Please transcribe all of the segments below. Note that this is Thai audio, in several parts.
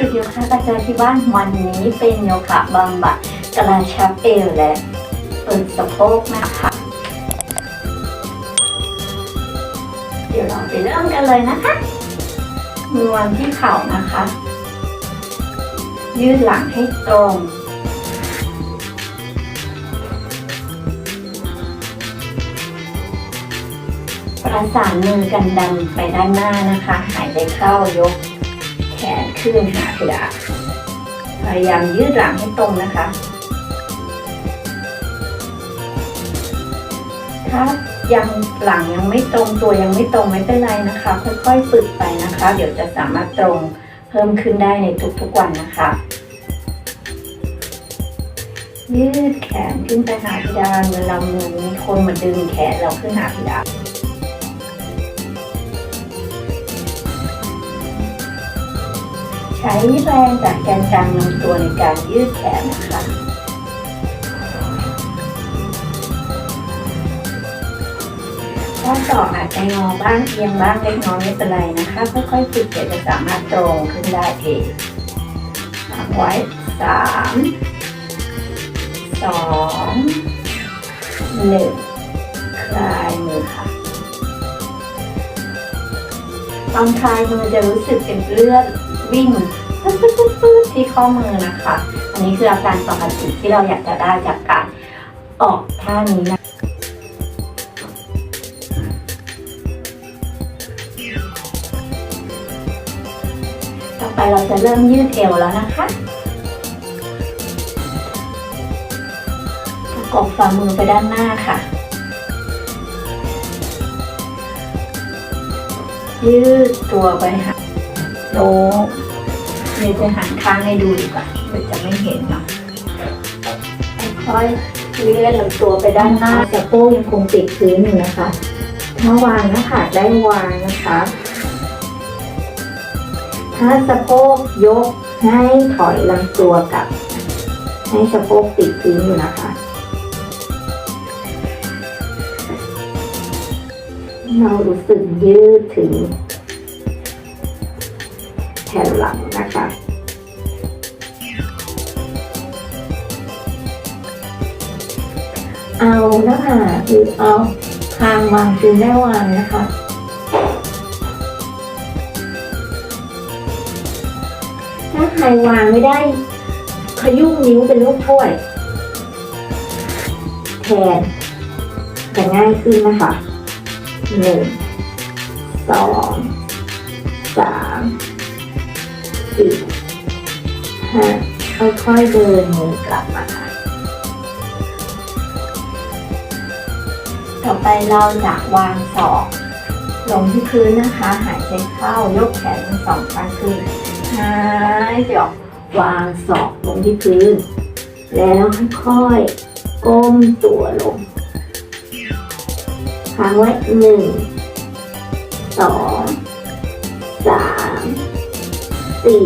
ฝึกโยคะกระจายที่บ้านวันนี้เป็นโยคะบำบัดกระชับเอวและฝึกสะโพกนะคะ เดี๋ยวเราไปเริ่มกันเลยนะคะมือวางที่เข่านะคะ ยืดหลังให้ตรงประสานมือกันดันไปด้านหน้านะคะ หายใจเข้ายก แขนขึ้นหาเพดาพยายามยืดหลังให้ตรงนะคะ ถ้ายังหลังยังไม่ตรงตัวยังไม่ตรงไม่เป็นไรนะคะ ค่อยๆฝึกไปนะคะ เดี๋ยวจะสามารถตรงเพิ่มขึ้นได้ในทุกๆวันนะคะ ยืดแขนขึ้นไปหาเพดานเวลามือมีคนมาดึงแขนเราขึ้นหาเพดาน ช้แรงจากแกนกลางลำตัวในการยืดแขนนะคะถ้าศอกอาจจะงอบ้างเอียงบ้างเล็กน้อยไม่เป็นไรนะคะ ค่อยๆฝึกเดี๋ยวจะสามารถตรงขึ้นได้เองวางไว้สามสองหนึ่งคลายมือค่ะตอนคลายมือจะรู้สึกเป็นเลือดวิ่ง ปึ๊ดปึ๊ดปึ๊ดปึ๊ดที่ข้อมือนะคะ อันนี้คืออาการปกติที่เราอยากจะได้จากการออกท่านี้นะต่อไปเราจะเริ่มยืดเอวแล้วนะคะประกบฝ่ามือไปด้านหน้าค่ะ ยืดตัวไปหาโน้ เดี๋ยวจะหันข้างให้ดูดีกว่าเดี๋ยวจะไม่เห็นเนาะค่อยเลื่อนลำตัวไปด้านหน้าสะโพกยังคงติดพื้นอยู่นะคะถ้าวางหน้าผากได้วางนะคะ ถ้าสะโพกยกให้ถอยลำตัวกลับ ให้สะโพกติดพื้นอยู่นะคะเรารู้สึกยืดถึง ผ่นหลังนะคะเอาหน้าผากหรือเอาคางวางคือแม่วางนะคะถ้าใครวางไม่ได้ ขยุ่มนิ้วเป็นลูกถ้วยแทนจะง่ายขึ้นนะคะหนึ่งสองสาม สี่ห้าค่อยๆเดินมือกลับมาค่ะต่อไปเราจะวางศอกลงที่พื้นนะคะ หายใจเข้ายกแขนทั้งสองข้างขึ้นหายใจออกวางศอกลงที่พื้น แล้วค่อยๆก้มตัวลงค้างไว้หนึ่งสองสาม สี่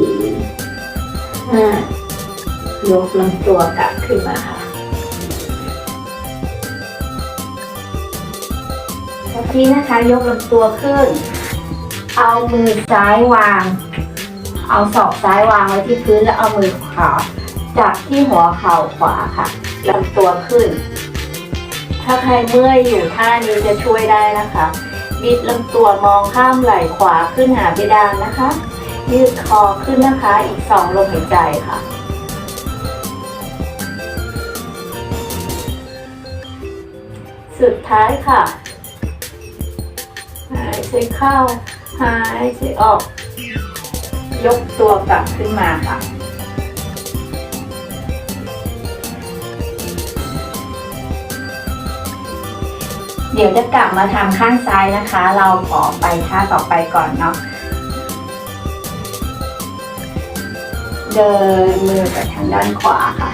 ห้ายกลำตัวกลับขึ้นมาค่ะทีนี้นะคะยกลำตัวขึ้น เอามือซ้ายวาง เอาศอกซ้ายวางไว้ที่พื้นแล้วเอามือขวาจับที่หัวเข่าขวาค่ะลำตัวขึ้น ถ้าใครเมื่อยอยู่ท่านี้จะช่วยได้นะคะ บิดลำตัวมองข้ามไหล่ขวาขึ้นหาเพดานนะคะ ยืดคอขึ้นนะคะ อีกสองลมหายใจค่ะ สุดท้ายค่ะ หายใจเข้า หายใจออก ยกตัวกลับขึ้นมาค่ะเดี๋ยวจะกลับมาทำข้างซ้ายนะคะ เราขอไปท่าต่อไปก่อนเนาะ เดินมือไปทางด้านขวาค่ะ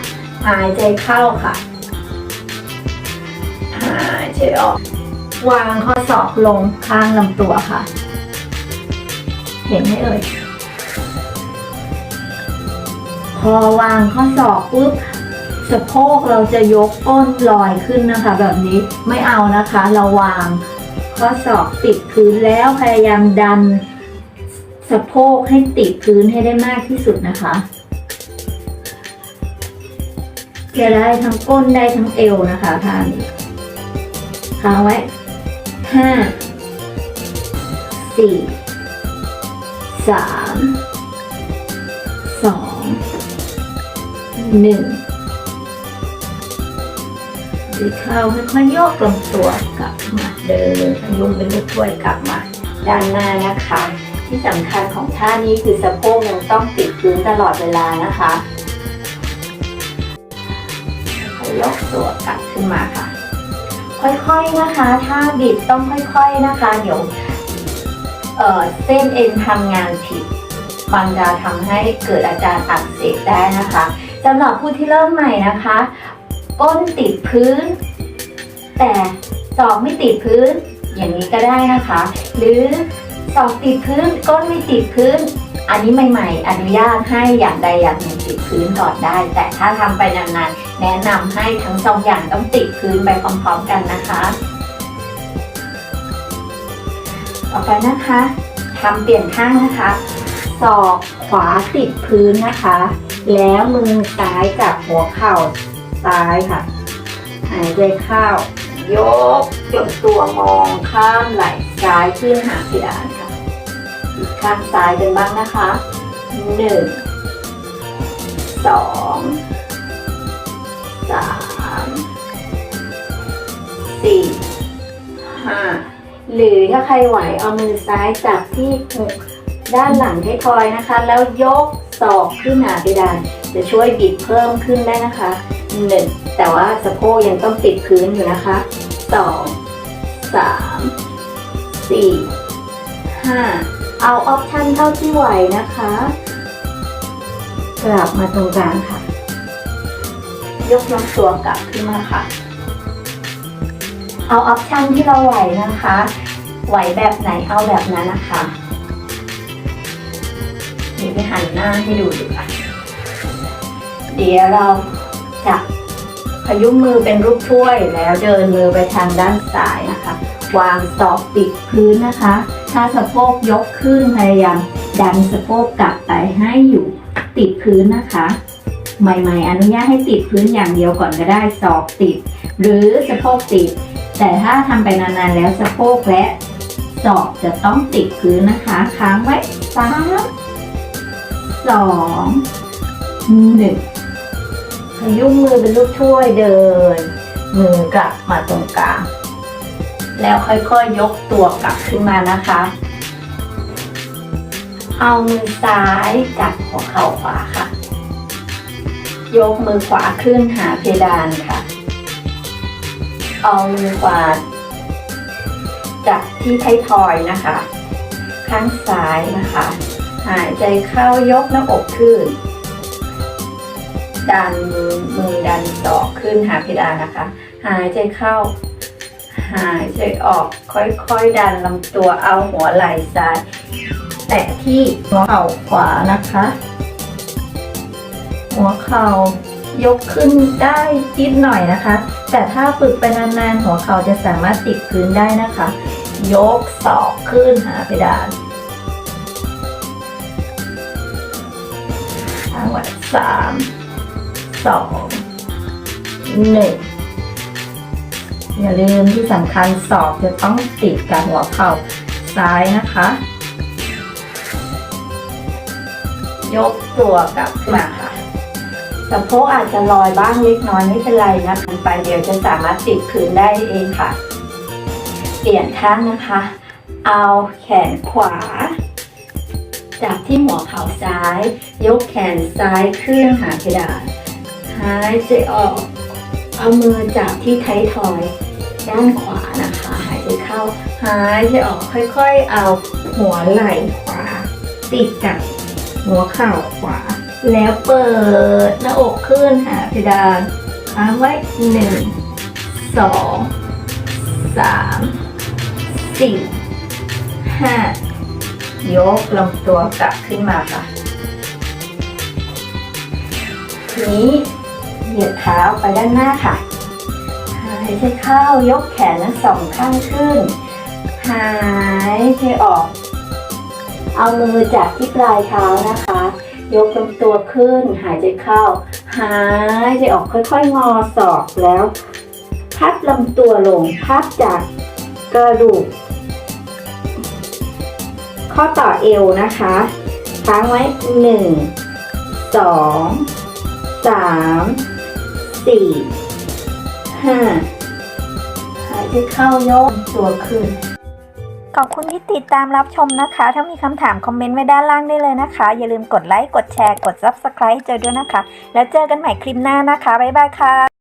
หายใจเข้าค่ะ หายใจออก วางข้อศอกลงข้างลำตัวค่ะ เห็นไหมเอ่ย พอวางข้อศอกปุ๊บสะโพกเราจะยกก้นลอยขึ้นนะคะ แบบนี้ไม่เอานะคะ เราวางข้อศอกติดพื้นแล้วพยายามดัน สะโพกให้ติดพื้นให้ได้มากที่สุดนะคะจะได้ทั้งก้นได้ทั้งเอวนะคะท่านี้ค้างไว้ห้าสี่สามสองหนึ่งดีเข้าค่อยๆโยกลงตัวกลับมาเดินยุงเป็นลูกถ้วยกลับมา ด้านหน้านะคะ ที่สำคัญของท่านี้คือสะโพกยังต้องติดพื้นตลอดเวลานะคะยกตัวกลับขึ้นมาค่ะ ค่อยๆนะคะ ถ้าบิดต้องค่อยๆนะคะเดี๋ยวเเส้นเอ็นทำงานผิดมันจะทำให้เกิดอาการอักเสบได้นะคะสำหรับผู้ที่เริ่มใหม่นะคะก้นติดพื้น แต่ศอกไม่ติดพื้นอย่างนี้ก็ได้นะคะ หรือ ศอกติดพื้นก้นไม่ติดพื้น อันนี้ใหม่ ๆ อนุญาตให้อย่างใดอย่างหนึ่งติดพื้นก่อนได้ แต่ถ้าทำไปนานๆแนะนำให้ทั้งสองอย่างต้องติดพื้นไปพร้อมๆกันนะคะ ต่อไปนะคะทำเปลี่ยนข้างนะคะศอกขวาติดพื้นนะคะ แล้วมือซ้ายจับหัวเข่าซ้ายค่ะหายใจเข้ายกจนตัวมองข้ามไหล่ซ้ายขึ้นหาเพดาน ข้างซ้ายกันบ้างนะคะหนึ่งสองสามสี่ห้าหรือถ้าใครไหวเอามือซ้ายจับที่อกด้านหลังท้ายทอยนะคะ แล้วยกศอกขึ้นหาเพดานจะช่วยบิดเพิ่มขึ้นได้นะคะหนึ่งแต่ว่าสะโพกยังต้องติดพื้นอยู่นะคะสองสามสี่ห้า เอาออปชันเท่าที่ไหวนะคะ กลับมาตรงกลางค่ะ ยกลำตัวกลับขึ้นมาค่ะ เอาออปชันที่เราไหวนะคะ ไหวแบบไหนเอาแบบนั้นนะคะเดี๋ยวไปหันหน้าให้ดูดีกว่าเดี๋ยวเราจะพยุงมือเป็นรูปถ้วยแล้วเดินมือไปทางด้านซ้ายนะคะ วางศอกติดพื้นนะคะ ถ้าสะโพกยกขึ้นพยายามดันสะโพกกลับไปให้อยู่ติดพื้นนะคะ ใหม่ๆ อนุญาตให้ติดพื้นอย่างเดียวก่อนก็ได้ศอกติด หรือสะโพกติด แต่ถ้าทำไปนานๆแล้วสะโพกและศอกจะต้องติดพื้นนะคะ ค้างไว้สามสองหนึ่งยุ่งมือเป็นลูกถ้วยเดิน มือกลับมาตรงกลาง แล้วค่อยๆยกตัวกลับขึ้นมานะคะ เอามือซ้ายจับหัวเข่าขวาค่ะ ยกมือขวาขึ้นหาเพดานค่ะ เอามือขวาจับที่ไทยทอยนะคะ ข้างซ้ายนะคะ หายใจเข้ายกหน้าอกขึ้น ดันมือดันศอขึ้นหาเพดานนะคะ หายใจเข้า หายใจออกค่อยๆ ดันลำตัวเอาหัวไหล่ซ้าย แตะที่หัวเข่าขวานะคะ หัวเข่ายกขึ้นได้นิดหน่อยนะคะ แต่ถ้าฝึกไปนานๆ หัวเข่าจะสามารถติดพื้นได้นะคะ ยกศอกขึ้นหาเพดานทั้งหมดสามสองหนึ่ง อย่าลืมที่สำคัญศอกจะต้องติดกับหัวเข่าซ้ายนะคะ ยกตัวกลับขึ้นมาค่ะสะโพกอาจจะลอยบ้างเล็กน้อยไม่เป็นไรนะไปเดี๋ยวจะสามารถติดพื้นได้เองค่ะ เปลี่ยนข้างนะคะ เอาแขนขวาจับที่หัวเข่าซ้าย ยกแขนซ้ายขึ้นหาเพดานหายใจออก เอามือจับที่ไทยทอย ด้านขวานะคะ หายใจเข้าหายใจออกค่อยๆ เอาหัวไหล่ขวา ติดกับหัวเข่าขวา แล้วเปิดหน้าอกขึ้นหาเพดานค้างไว้หนึ่งสองสามสี่ห้ายกลำตัวกลับขึ้นมาค่ะทีนี้เหยียดเท้าไปด้านหน้าค่ะายใจเข้ายกแขนทั้งสองข้างขึ้น หายใจออกเเอามือจับที่ปลายเท้านะคะ ยกลำตัวขึ้น หายใจเข้า หายใจออกค่อยๆ งอศอกแล้ว พับลำตัวลง พับจากกระดูก ข้อต่อเอวนะคะค้างไว้หนึ่งสองสามสี่ห้า ที่เข้ายกตัวขึ้น ขอบคุณที่ติดตามรับชมนะคะ ถ้ามีคำถามคอมเมนต์ไว้ด้านล่างได้เลยนะคะ อย่าลืมกดไลค์ กดแชร์ กด Subscribe ให้เจอด้วยนะคะ แล้วเจอกันใหม่คลิปหน้านะคะ บ๊ายบายค่ะ